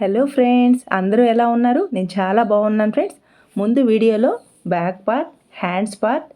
Hello friends అందరూ ఎలా ఉన్నారు? నేను చాలా బాగున్నాను ఫ్రెండ్స్ ముందు వీడియోలో back part hands part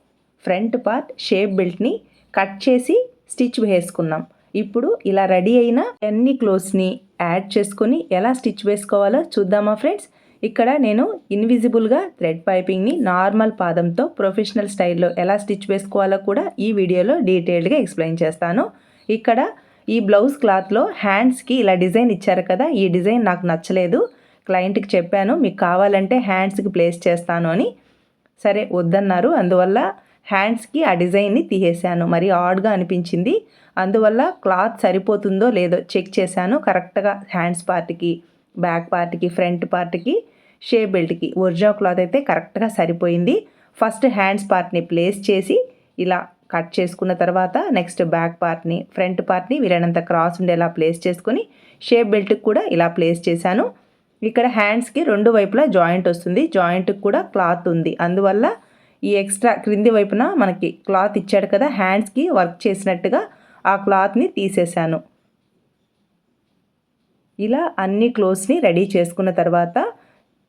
front part shape బెల్ట్ని cut చేసి స్టిచ్ వేసుకున్నాం. ఇప్పుడు ఇలా రెడీ అయిన అన్ని క్లోత్స్ని యాడ్ చేసుకొని ఎలా స్టిచ్ వేసుకోవాలో చూద్దామా ఫ్రెండ్స్ ఇక్కడ నేను ఇన్విజిబుల్గా థ్రెడ్ పైపింగ్ని నార్మల్ పాదంతో ప్రొఫెషనల్ స్టైల్లో ఎలా స్టిచ్ వేసుకోవాలో కూడా ఈ వీడియోలో డీటెయిల్డ్గా ఎక్స్ప్లెయిన్ చేస్తాను. ఇక్కడ ఈ బ్లౌజ్ క్లాత్లో హ్యాండ్స్కి ఇలా డిజైన్ ఇచ్చారు కదా ఈ డిజైన్ నాకు నచ్చలేదు. క్లయింట్కి చెప్పాను మీకు కావాలంటే హ్యాండ్స్కి ప్లేస్ చేస్తాను అని. సరే వద్దన్నారు. అందువల్ల హ్యాండ్స్కి ఆ డిజైన్ని తీసేశాను. మరి ఆడ్గా అనిపించింది. అందువల్ల క్లాత్ సరిపోతుందో లేదో చెక్ చేశాను. కరెక్ట్గా హ్యాండ్స్ పార్ట్కి బ్యాక్ పార్ట్కి ఫ్రంట్ పార్ట్కి షే బెల్ట్కి ఒరిజినల్ క్లాత్ అయితే కరెక్ట్గా సరిపోయింది. ఫస్ట్ హ్యాండ్స్ పార్ట్ని ప్లేస్ చేసి ఇలా కట్ చేసుకున్న తర్వాత నెక్స్ట్ బ్యాక్ పార్ట్ని ఫ్రంట్ పార్ట్ని వీలైనంత క్రాస్ ఉండేలా ప్లేస్ చేసుకొని షేప్ బెల్ట్కి కూడా ఇలా ప్లేస్ చేశాను. ఇక్కడ హ్యాండ్స్కి రెండు వైపులా జాయింట్ వస్తుంది. జాయింట్కి కూడా క్లాత్ ఉంది. అందువల్ల ఈ ఎక్స్ట్రా క్రింది వైపున మనకి క్లాత్ ఇచ్చాడు కదా హ్యాండ్స్కి వర్క్ చేసినట్టుగా ఆ క్లాత్ని తీసేశాను. ఇలా అన్ని క్లోత్స్ని రెడీ చేసుకున్న తర్వాత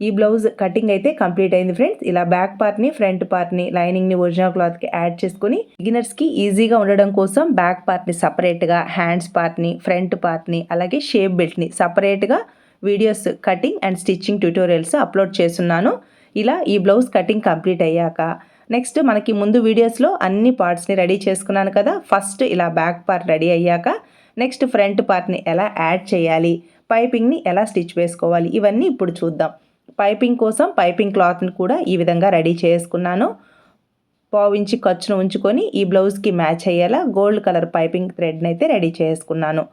ఈ బ్లౌజ్ కటింగ్ అయితే కంప్లీట్ అయింది ఫ్రెండ్స్ ఇలా బ్యాక్ పార్ట్ని ఫ్రంట్ పార్ట్ని లైనింగ్ని ఒరిజినల్ క్లాత్కి యాడ్ చేసుకుని బిగినర్స్కి ఈజీగా ఉండడం కోసం బ్యాక్ పార్ట్ని సపరేట్గా హ్యాండ్స్ పార్ట్ని ఫ్రంట్ పార్ట్ని అలాగే షేప్ బెల్ట్ని సపరేట్గా videos cutting and stitching tutorials upload చేస్తున్నాను. ఇలా ఈ బ్లౌజ్ కటింగ్ కంప్లీట్ అయ్యాక నెక్స్ట్ మనకి ముందు వీడియోస్లో అన్ని పార్ట్స్ని రెడీ చేసుకున్నాను కదా. ఫస్ట్ ఇలా బ్యాక్ పార్ట్ రెడీ అయ్యాక నెక్స్ట్ ఫ్రంట్ పార్ట్ని ఎలా యాడ్ చేయాలి పైపింగ్ని ఎలా స్టిచ్ వేసుకోవాలి ఇవన్నీ ఇప్పుడు చూద్దాం. పైపింగ్ కోసం పైపింగ్ క్లాత్ని కూడా ఈ విధంగా రెడీ చేసుకున్నాను. పావించి ఖర్చును ఉంచుకొని ఈ బ్లౌజ్కి మ్యాచ్ అయ్యేలా గోల్డ్ కలర్ పైపింగ్ థ్రెడ్ని అయితే రెడీ చేసుకున్నాను.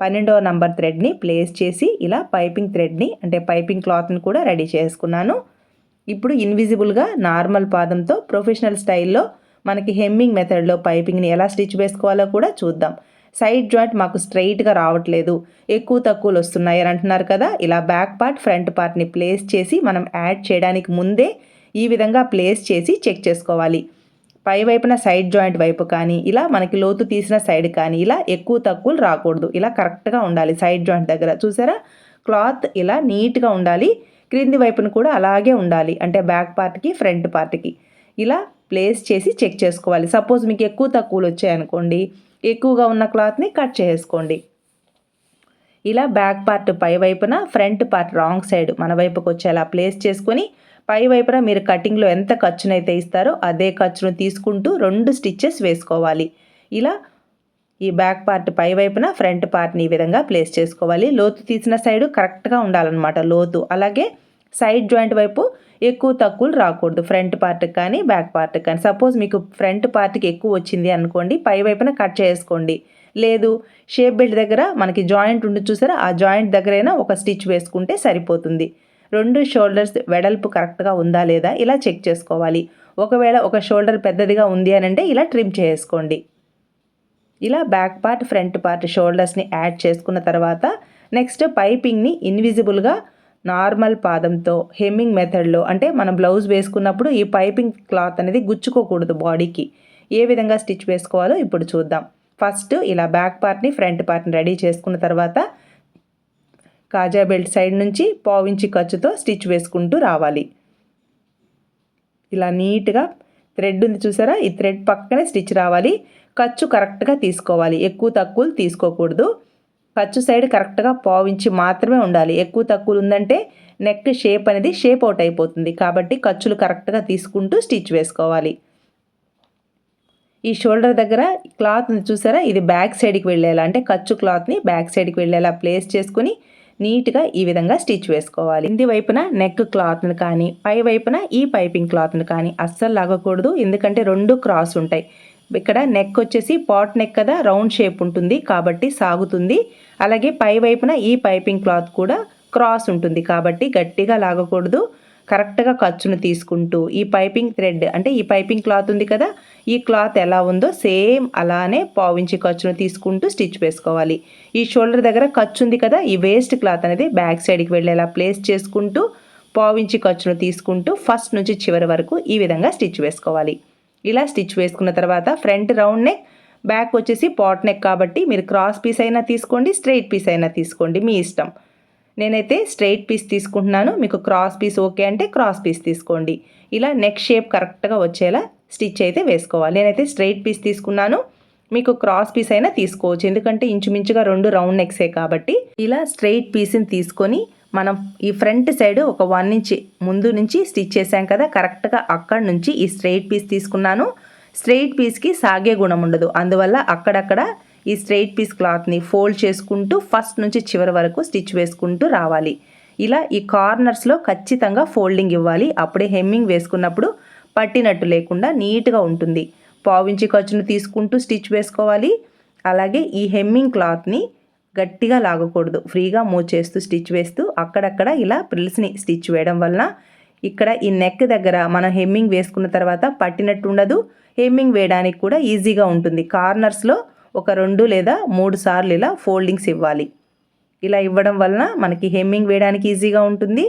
పన్నెండవ నంబర్ థ్రెడ్ని ప్లేస్ చేసి ఇలా పైపింగ్ థ్రెడ్ని అంటే పైపింగ్ క్లాత్ని కూడా రెడీ చేసుకున్నాను. ఇప్పుడు ఇన్విజిబుల్గా నార్మల్ పాదంతో ప్రొఫెషనల్ స్టైల్లో మనకి హెమ్మింగ్ మెథడ్లో పైపింగ్ని ఎలా స్టిచ్ వేసుకోవాలో కూడా చూద్దాం. సైడ్ జాయింట్ మాకు స్ట్రైట్గా రావట్లేదు. ఎక్కువ తక్కువలు వస్తున్నాయి అని అంటున్నారు కదా ఇలా బ్యాక్ పార్ట్ ఫ్రంట్ పార్ట్ని ప్లేస్ చేసి మనం యాడ్ చేయడానికి ముందే ఈ విధంగా ప్లేస్ చేసి చెక్ చేసుకోవాలి. పై వైపున సైడ్ జాయింట్ వైపు కానీ ఇలా మనకి లోతు తీసిన సైడ్ కానీ ఇలా ఎక్కువ తక్కువలు రాకూడదు. ఇలా కరెక్ట్గా ఉండాలి సైడ్ జాయింట్ దగ్గర. చూసారా? క్లాత్ ఇలా నీట్గా ఉండాలి. క్రింది వైపున కూడా అలాగే ఉండాలి. అంటే బ్యాక్ పార్ట్కి ఫ్రంట్ పార్ట్కి. ఇలా ప్లేస్ చేసి చెక్ చేసుకోవాలి. సపోజ్ మీకు ఎక్కువ తక్కువలు వచ్చాయనుకోండి ఎక్కువగా ఉన్న క్లాత్ని కట్ చేసుకోండి. ఇలా బ్యాక్ పార్ట్ పై వైపున ఫ్రంట్ పార్ట్ రాంగ్ సైడ్ మన వైపుకు వచ్చేలా ప్లేస్ చేసుకొని పై వైపున మీరు కటింగ్లో ఎంత ఖర్చునైతే ఇస్తారో అదే ఖర్చును తీసుకుంటూ రెండు స్టిచ్చెస్ వేసుకోవాలి. ఇలా ఈ బ్యాక్ పార్ట్ పై వైపున ఫ్రంట్ పార్ట్ని ఈ విధంగా ప్లేస్ చేసుకోవాలి. లోతు తీసిన సైడ్ కరెక్ట్గా ఉండాలన్నమాట లోతు. అలాగే సైడ్ జాయింట్ వైపు ఎక్కువ తక్కువలు రాకూడదు. ఫ్రంట్ పార్ట్ కానీ బ్యాక్ పార్ట్ కానీ. సపోజ్ మీకు ఫ్రంట్ పార్ట్కి ఎక్కువ వచ్చింది అనుకోండి పై వైపున కట్ చేసుకోండి. లేదు షేప్ బెల్ట్ దగ్గర మనకి జాయింట్ ఉండి చూసారా? ఆ జాయింట్ దగ్గరైనా ఒక స్టిచ్ వేసుకుంటే సరిపోతుంది. రెండు షోల్డర్స్ వెడల్పు కరెక్ట్గా ఉందా లేదా ఇలా చెక్ చేసుకోవాలి. ఒకవేళ ఒక షోల్డర్ పెద్దదిగా ఉంది అని అంటే ఇలా ట్రిమ్ చేసుకోండి. ఇలా బ్యాక్ పార్ట్ ఫ్రంట్ పార్ట్ షోల్డర్స్ని యాడ్ చేసుకున్న తర్వాత నెక్స్ట్ పైపింగ్ని ఇన్విజిబుల్గా నార్మల్ పాదంతో హెమ్మింగ్ మెథడ్లో అంటే మనం బ్లౌజ్ వేసుకున్నప్పుడు ఈ పైపింగ్ క్లాత్ అనేది గుచ్చుకోకూడదు బాడీకి. ఏ విధంగా స్టిచ్ వేసుకోవాలో ఇప్పుడు చూద్దాం. ఫస్ట్ ఇలా బ్యాక్ పార్ట్ని ఫ్రంట్ పార్ట్ని రెడీ చేసుకున్న తర్వాత కాజా బెల్ట్ సైడ్ నుంచి పావించి ఖర్చుతో స్టిచ్ వేసుకుంటూ రావాలి. ఇలా నీట్గా థ్రెడ్ ఉంది చూసారా? ఈ థ్రెడ్ పక్కనే స్టిచ్ రావాలి. ఖర్చు కరెక్ట్గా తీసుకోవాలి. ఎక్కువ తక్కువలు తీసుకోకూడదు. ఖర్చు సైడ్ కరెక్ట్గా పావించి మాత్రమే ఉండాలి. ఎక్కువ తక్కువ ఉందంటే నెక్ షేప్ అనేది షేప్ అవుట్ అయిపోతుంది. కాబట్టి ఖర్చులు కరెక్ట్గా తీసుకుంటూ స్టిచ్ వేసుకోవాలి. ఈ షోల్డర్ దగ్గర క్లాత్ని చూసారా? ఇది బ్యాక్ సైడ్కి వెళ్ళేలా అంటే ఖర్చు క్లాత్ని బ్యాక్ సైడ్కి వెళ్ళేలా ప్లేస్ చేసుకుని నీట్గా ఈ విధంగా స్టిచ్ వేసుకోవాలి. ఇంది వైపున నెక్ క్లాత్ని కానీ పై వైపున ఈ పైపింగ్ క్లాత్ని కానీ అస్సలు లాగకూడదు. ఎందుకంటే రెండు క్రాస్ ఉంటాయి. ఇక్కడ నెక్ వచ్చేసి పాట్ నెక్ కదా రౌండ్ షేప్ ఉంటుంది కాబట్టి సాగుతుంది. అలాగే పై వైపున ఈ పైపింగ్ క్లాత్ కూడా క్రాస్ ఉంటుంది కాబట్టి గట్టిగా లాగకూడదు. కరెక్ట్గా ఖర్చును తీసుకుంటూ ఈ పైపింగ్ థ్రెడ్ అంటే ఈ పైపింగ్ క్లాత్ ఉంది కదా ఈ క్లాత్ ఎలా ఉందో సేమ్ అలానే పావించి ఖర్చును తీసుకుంటూ స్టిచ్ వేసుకోవాలి. ఈ షోల్డర్ దగ్గర ఖర్చు ఉంది కదా ఈ వేస్ట్ క్లాత్ అనేది బ్యాక్ సైడ్కి వెళ్ళేలా ప్లేస్ చేసుకుంటూ పావించి ఖర్చును తీసుకుంటూ ఫస్ట్ నుంచి చివరి వరకు ఈ విధంగా స్టిచ్ వేసుకోవాలి. ఇలా స్టిచ్ వేసుకున్న తర్వాత ఫ్రంట్ రౌండ్ నెక్ బ్యాక్ వచ్చేసి పాట్ నెక్ కాబట్టి మీరు క్రాస్ పీస్ అయినా తీసుకోండి స్ట్రైట్ పీస్ అయినా తీసుకోండి మీ ఇష్టం. నేనైతే స్ట్రైట్ పీస్ తీసుకుంటున్నాను. మీకు క్రాస్ పీస్ ఓకే అంటే క్రాస్ పీస్ తీసుకోండి. ఇలా నెక్ షేప్ కరెక్ట్గా వచ్చేలా స్టిచ్ అయితే వేసుకోవాలి. నేనైతే స్ట్రైట్ పీస్ తీసుకున్నాను. మీకు క్రాస్ పీస్ అయినా తీసుకోవచ్చు. ఎందుకంటే ఇంచుమించుగా రెండు రౌండ్ నెక్సే కాబట్టి ఇలా స్ట్రైట్ పీస్ని తీసుకొని మనం ఈ ఫ్రంట్ సైడ్ ఒక వన్ ఇంచ్ ముందు నుంచి స్టిచ్ చేసాం కదా కరెక్ట్గా అక్కడ నుంచి ఈ స్ట్రెయిట్ పీస్ తీసుకున్నాను. స్ట్రెయిట్ పీస్కి సాగే గుణం ఉండదు. అందువల్ల అక్కడక్కడ ఈ స్ట్రెయిట్ పీస్ క్లాత్ని ఫోల్డ్ చేసుకుంటూ ఫస్ట్ నుంచి చివరి వరకు స్టిచ్ వేసుకుంటూ రావాలి. ఇలా ఈ కార్నర్స్లో ఖచ్చితంగా ఫోల్డింగ్ ఇవ్వాలి. అప్పుడే హెమ్మింగ్ వేసుకున్నప్పుడు పట్టినట్టు లేకుండా నీట్గా ఉంటుంది. పావించి ఖర్చును తీసుకుంటూ స్టిచ్ వేసుకోవాలి. అలాగే ఈ హెమ్మింగ్ క్లాత్ని గట్టిగా లాగకూడదు. ఫ్రీగా మూవ్ చేస్తూ స్టిచ్ వేస్తూ అక్కడక్కడ ఇలా ప్రిల్స్ని స్టిచ్ వేయడం వలన ఇక్కడ ఈ నెక్ దగ్గర మనం హెమ్మింగ్ వేసుకున్న తర్వాత పట్టినట్టు ఉండదు. హెమ్మింగ్ వేయడానికి కూడా ఈజీగా ఉంటుంది. కార్నర్స్లో ఒక రెండు లేదా మూడు సార్లు ఇలా ఫోల్డింగ్స్ ఇవ్వాలి. ఇలా ఇవ్వడం వలన మనకి హెమ్మింగ్ వేయడానికి ఈజీగా ఉంటుంది.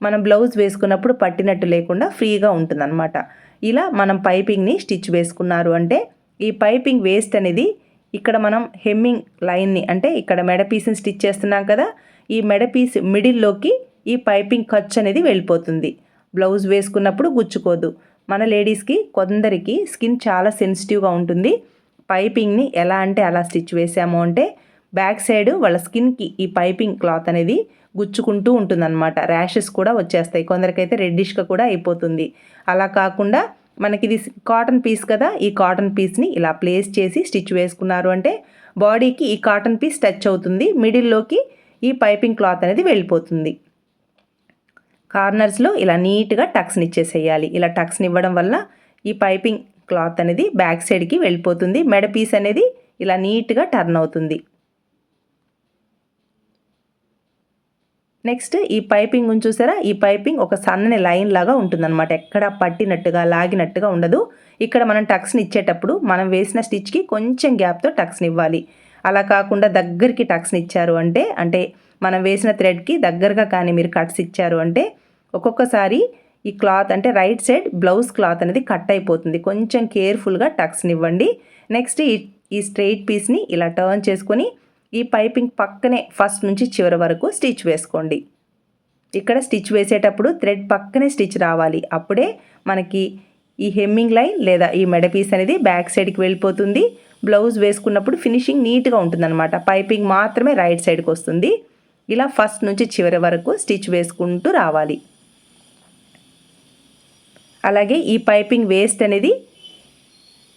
మనం బ్లౌజ్ వేసుకున్నప్పుడు పట్టినట్టు లేకుండా ఫ్రీగా ఉంటుందన్నమాట. ఇలా మనం పైపింగ్ని స్టిచ్ వేసుకున్నారు అంటే ఈ పైపింగ్ వేస్ట్ అనేది ఇక్కడ మనం హెమ్మింగ్ లైన్ని అంటే ఇక్కడ మెడ పీస్ని స్టిచ్ చేస్తున్నాం కదా ఈ మెడ పీస్ మిడిల్లోకి ఈ పైపింగ్ ఖర్చు అనేది వెళ్ళిపోతుంది. బ్లౌజ్ వేసుకున్నప్పుడు గుచ్చుకోదు. మన లేడీస్కి కొందరికి స్కిన్ చాలా సెన్సిటివ్గా ఉంటుంది. పైపింగ్ని ఎలా అంటే అలా స్టిచ్ వేసాము అంటే బ్యాక్ సైడ్ వాళ్ళ స్కిన్కి ఈ పైపింగ్ క్లాత్ అనేది గుచ్చుకుంటూ ఉంటుందన్నమాట. ర్యాషెస్ కూడా వచ్చేస్తాయి. కొందరికైతే రెడ్డిష్గా కూడా అయిపోతుంది. అలా కాకుండా మనకి ఇది కాటన్ పీస్ కదా ఈ కాటన్ పీస్ని ఇలా ప్లేస్ చేసి స్టిచ్ వేసుకున్నారు. అంటే బాడీకి ఈ కాటన్ పీస్ టచ్ అవుతుంది. మిడిల్లోకి ఈ పైపింగ్ క్లాత్ అనేది వెళ్ళిపోతుంది. కార్నర్స్లో ఇలా నీట్గా టక్స్ని ఇచ్చేసేయాలి. ఇలా టక్స్ని ఇవ్వడం వల్ల ఈ పైపింగ్ క్లాత్ అనేది బ్యాక్ సైడ్కి వెళ్ళిపోతుంది. మెడ పీస్ అనేది ఇలా నీట్గా టర్న్ అవుతుంది. నెక్స్ట్ ఈ పైపింగ్ చూసారా? ఈ పైపింగ్ ఒక సన్నని లైన్ లాగా ఉంటుందన్నమాట. ఎక్కడ పట్టినట్టుగా లాగినట్టుగా ఉండదు. ఇక్కడ మనం టక్స్ని ఇచ్చేటప్పుడు మనం వేసిన స్టిచ్కి కొంచెం గ్యాప్తో టక్స్ని ఇవ్వాలి. అలా కాకుండా దగ్గరికి టక్స్ని ఇచ్చారు అంటే అంటే మనం వేసిన థ్రెడ్కి దగ్గరగా కానీ మీరు కట్స్ ఇచ్చారు అంటే ఒక్కొక్కసారి ఈ క్లాత్ అంటే రైట్ సైడ్ బ్లౌజ్ క్లాత్ అనేది కట్ అయిపోతుంది. కొంచెం కేర్ఫుల్గా టక్స్ని ఇవ్వండి. నెక్స్ట్ ఈ ఈ స్ట్రెయిట్ పీస్ని ఇలా టర్న్ చేసుకొని ఈ పైపింగ్ పక్కనే ఫస్ట్ నుంచి చివరి వరకు స్టిచ్ వేసుకోండి. ఇక్కడ స్టిచ్ వేసేటప్పుడు థ్రెడ్ పక్కనే స్టిచ్ రావాలి. అప్పుడే మనకి ఈ హెమ్మింగ్ లైన్ లేదా ఈ మెడ పీస్ అనేది బ్యాక్ సైడ్కి వెళ్ళిపోతుంది. బ్లౌజ్ వేసుకున్నప్పుడు ఫినిషింగ్ నీట్గా ఉంటుందన్నమాట. పైపింగ్ మాత్రమే రైట్ సైడ్కి వస్తుంది. ఇలా ఫస్ట్ నుంచి చివరి వరకు స్టిచ్ వేసుకుంటూ రావాలి. అలాగే ఈ పైపింగ్ వేస్ట్ అనేది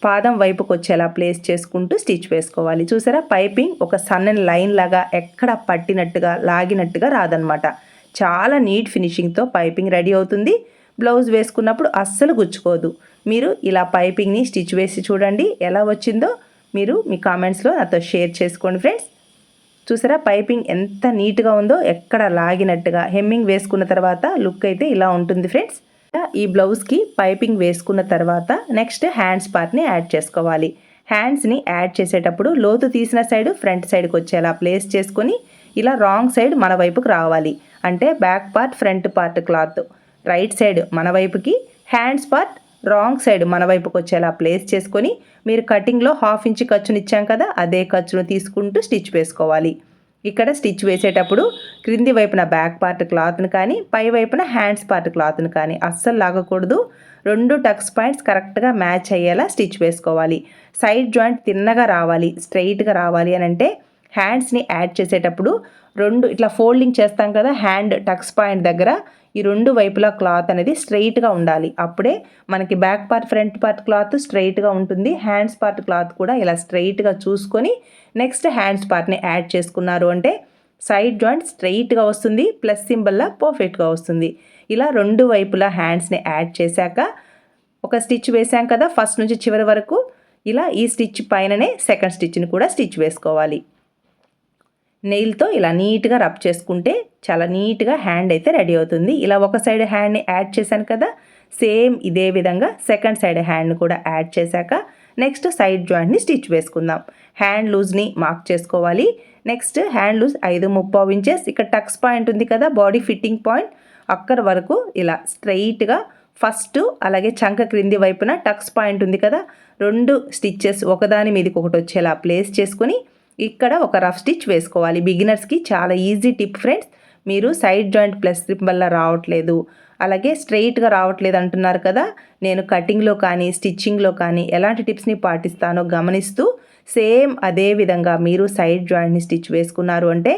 పాదం వైపుకొచ్చేలా ప్లేస్ చేసుకుంటూ స్టిచ్ వేసుకోవాలి. చూసారా? పైపింగ్ ఒక సన్నని లైన్ లాగా ఎక్కడ పట్టినట్టుగా లాగినట్టుగా రాదనమాట చాలా నీట్ ఫినిషింగ్తో పైపింగ్ రెడీ అవుతుంది. బ్లౌజ్ వేసుకున్నప్పుడు అస్సలు గుచ్చుకోదు. మీరు ఇలా పైపింగ్ని స్టిచ్ వేసి చూడండి. ఎలా వచ్చిందో మీరు మీ కామెంట్స్లో నాతో షేర్ చేసుకోండి ఫ్రెండ్స్ చూసారా? పైపింగ్ ఎంత నీట్గా ఉందో ఎక్కడ లాగినట్టుగా. హెమ్మింగ్ వేసుకున్న తర్వాత లుక్ అయితే ఇలా ఉంటుంది ఫ్రెండ్స్ ఈ బ్లౌజ్కి పైపింగ్ వేసుకున్న తర్వాత నెక్స్ట్ హ్యాండ్స్ పార్ట్ని యాడ్ చేసుకోవాలి. హ్యాండ్స్ని యాడ్ చేసేటప్పుడు లోతు తీసిన సైడ్ ఫ్రంట్ సైడ్కి వచ్చేలా ప్లేస్ చేసుకొని ఇలా రాంగ్ సైడ్ మన వైపుకి రావాలి. అంటే back part front part cloth right side మన వైపుకి హ్యాండ్స్ పార్ట్ రాంగ్ సైడ్ మన వైపుకి వచ్చేలా ప్లేస్ చేసుకొని మీరు కటింగ్లో హాఫ్ ఇంచ్ ఖర్చుని ఇచ్చాం కదా అదే ఖర్చును తీసుకుంటూ స్టిచ్ వేసుకోవాలి. ఇక్కడ స్టిచ్ వేసేటప్పుడు క్రింది వైపున బ్యాక్ పార్ట్ క్లాత్ను కానీ పై వైపున హ్యాండ్స్ పార్ట్ క్లాత్ను కానీ అస్సలు లాగకూడదు. రెండు టక్స్ పాయింట్స్ కరెక్ట్గా మ్యాచ్ అయ్యేలా స్టిచ్ వేసుకోవాలి. సైడ్ జాయింట్ తిన్నగా రావాలి స్ట్రైట్గా రావాలి అని అంటే హ్యాండ్స్ని యాడ్ చేసేటప్పుడు రెండు ఇట్లా ఫోల్డింగ్ చేస్తాం కదా హ్యాండ్ టక్స్ పాయింట్ దగ్గర ఈ రెండు వైపులా క్లాత్ అనేది స్ట్రైట్గా ఉండాలి. అప్పుడే మనకి back part front part cloth స్ట్రైట్గా ఉంటుంది. హ్యాండ్స్ పార్ట్ క్లాత్ కూడా ఇలా స్ట్రైట్గా చూసుకొని నెక్స్ట్ హ్యాండ్స్ పార్ట్ని యాడ్ చేసుకున్నారు అంటే సైడ్ జాయింట్ స్ట్రైట్గా వస్తుంది ప్లస్ సింబల్లా పర్ఫెక్ట్గా వస్తుంది. ఇలా రెండు వైపులా హ్యాండ్స్ని యాడ్ చేశాక ఒక స్టిచ్ వేసాం కదా ఫస్ట్ నుంచి చివరి వరకు. ఇలా ఈ స్టిచ్ పైననే సెకండ్ స్టిచ్ని కూడా స్టిచ్ వేసుకోవాలి. నెయిల్తో ఇలా నీట్గా రబ్ చేసుకుంటే చాలా నీట్గా హ్యాండ్ అయితే రెడీ అవుతుంది. ఇలా ఒక సైడ్ హ్యాండ్ని యాడ్ చేశాను కదా సేమ్ ఇదే విధంగా సెకండ్ సైడ్ హ్యాండ్ని కూడా యాడ్ చేశాక నెక్స్ట్ సైడ్ జాయింట్ని స్టిచ్ వేసుకుందాం. హ్యాండ్ లూజ్ని మార్క్ చేసుకోవాలి. నెక్స్ట్ హ్యాండ్ లూజ్ ఐదు ముప్పావు ఇంచెస్. ఇక్కడ టక్స్ పాయింట్ ఉంది కదా బాడీ ఫిట్టింగ్ పాయింట్. అక్కడ వరకు ఇలా స్ట్రైట్గా ఫస్ట్ అలాగే చంక క్రింది వైపున టక్స్ పాయింట్ ఉంది కదా రెండు స్టిచ్చెస్ ఒకదాని మీదకి ఒకటి వచ్చేలా ప్లేస్ చేసుకొని ఇక్కడ ఒక రఫ్ స్టిచ్ వేసుకోవాలి. బిగినర్స్కి చాలా ఈజీ టిప్ ఫ్రెండ్స్. మీరు సైడ్ జాయింట్ ప్లస్ స్ట్రిప్ వల్ల రావట్లేదు. అలాగే స్ట్రెయిట్గా రావట్లేదు అంటున్నారు కదా. నేను కటింగ్లో కానీ స్టిచ్చింగ్లో కానీ ఎలాంటి టిప్స్ని పాటిస్తానో గమనిస్తూ సేమ్ అదే విధంగా మీరు సైడ్ జాయింట్ని స్టిచ్ వేసుకున్నారు అంటే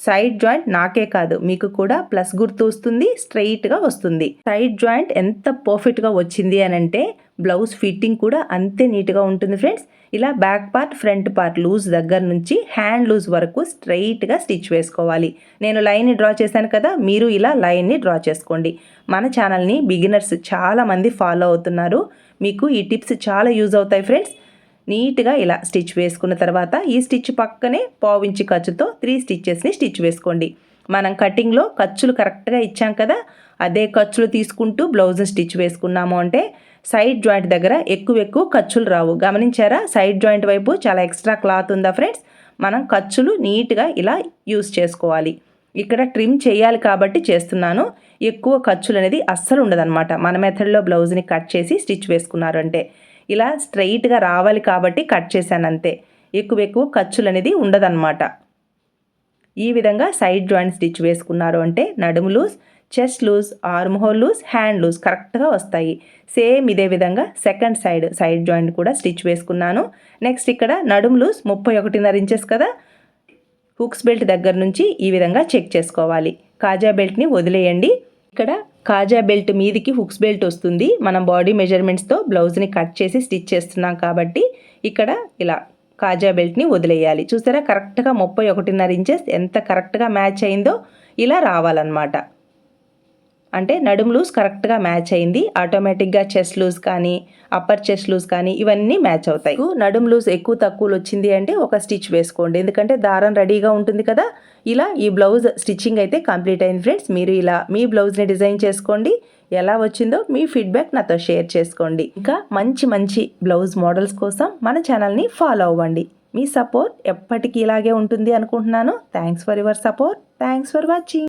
సైడ్ జాయింట్ నాకే కాదు మీకు కూడా ప్లస్ గుర్తు వస్తుంది స్ట్రెయిట్గా వస్తుంది. సైడ్ జాయింట్ ఎంత పర్ఫెక్ట్గా వచ్చింది అని అంటే బ్లౌజ్ ఫిట్టింగ్ కూడా అంతే నీట్గా ఉంటుంది ఫ్రెండ్స్. ఇలా back part front part loose దగ్గర నుంచి హ్యాండ్ లూజ్ వరకు స్ట్రైట్గా స్టిచ్ వేసుకోవాలి. నేను లైన్ని డ్రా చేశాను కదా మీరు ఇలా లైన్ని డ్రా చేసుకోండి. మన ఛానల్ని బిగినర్స్ చాలామంది ఫాలో అవుతున్నారు. మీకు ఈ టిప్స్ చాలా యూజ్ అవుతాయి ఫ్రెండ్స్. నీట్గా ఇలా స్టిచ్ వేసుకున్న తర్వాత ఈ స్టిచ్ పక్కనే పావించి ఖర్చుతో త్రీ స్టిచ్చెస్ని స్టిచ్ వేసుకోండి. మనం కటింగ్లో ఖర్చులు కరెక్ట్గా ఇచ్చాం కదా అదే ఖర్చులు తీసుకుంటూ బ్లౌజ్ స్టిచ్ వేసుకున్నాము అంటే సైడ్ జాయింట్ దగ్గర ఎక్కువ ఎక్కువ ఖర్చులు రావు. గమనించారా? సైడ్ జాయింట్ వైపు చాలా ఎక్స్ట్రా క్లాత్ ఉందా ఫ్రెండ్స్? మనం ఖర్చులు నీట్గా ఇలా యూస్ చేసుకోవాలి. ఇక్కడ ట్రిమ్ చేయాలి కాబట్టి చేస్తున్నాను. ఎక్కువ ఖర్చులు అనేది అస్సలు ఉండదన్నమాట. మన మెథడ్లో బ్లౌజ్ని కట్ చేసి స్టిచ్ వేసుకున్నారు అంటే. ఇలా స్ట్రైట్గా రావాలి కాబట్టి కట్ చేశాను అంతే. ఎక్కువ ఎక్కువ ఖర్చులు అనేది ఉండదన్నమాట. ఈ విధంగా సైడ్ జాయింట్ స్టిచ్ వేసుకున్నారు అంటే నడుము loose chest loose arm hole loose hand loose కరెక్ట్గా వస్తాయి. సేమ్ ఇదే విధంగా సెకండ్ సైడ్ సైడ్ జాయింట్ కూడా స్టిచ్ వేసుకున్నాను. నెక్స్ట్ ఇక్కడ నడుము లూజ్ ముప్పై ఒకటిన్నర ఇంచెస్ కదా? హుక్స్ బెల్ట్ దగ్గర నుంచి ఈ విధంగా చెక్ చేసుకోవాలి. కాజా బెల్ట్ని వదిలేయండి. ఇక్కడ కాజా బెల్ట్ మీదికి హుక్స్ బెల్ట్ వస్తుంది. మనం బాడీ మెజర్మెంట్స్తో బ్లౌజ్ని కట్ చేసి స్టిచ్ చేస్తున్నాం కాబట్టి ఇక్కడ ఇలా కాజా బెల్ట్ని వదిలేయాలి. చూసారా? కరెక్ట్గా ముప్పై ఒకటిన్నర ఇంచెస్ ఎంత కరెక్ట్గా మ్యాచ్ అయిందో ఇలా రావాలన్నమాట. అంటే నడుము లూజ్ కరెక్ట్గా మ్యాచ్ అయింది. ఆటోమేటిక్గా చెస్ట్ లూజ్ కానీ అప్పర్ చెస్ట్ లూజ్ కానీ ఇవన్నీ మ్యాచ్ అవుతాయి. నడుము లూజ్ ఎక్కువ తక్కువలు వచ్చింది అంటే ఒక స్టిచ్ వేసుకోండి. ఎందుకంటే దారం రెడీగా ఉంటుంది కదా. ఇలా ఈ బ్లౌజ్ స్టిచ్చింగ్ అయితే కంప్లీట్ అయింది ఫ్రెండ్స్. మీరు ఇలా మీ బ్లౌజ్ని డిజైన్ చేసుకోండి. ఎలా వచ్చిందో మీ ఫీడ్బ్యాక్ నాతో షేర్ చేసుకోండి. ఇంకా మంచి మంచి బ్లౌజ్ మోడల్స్ కోసం మన ఛానల్ని ఫాలో అవ్వండి. మీ సపోర్ట్ ఎప్పటికీ ఇలాగే ఉంటుంది అనుకుంటున్నాను. Thanks for your support. Thanks for watching.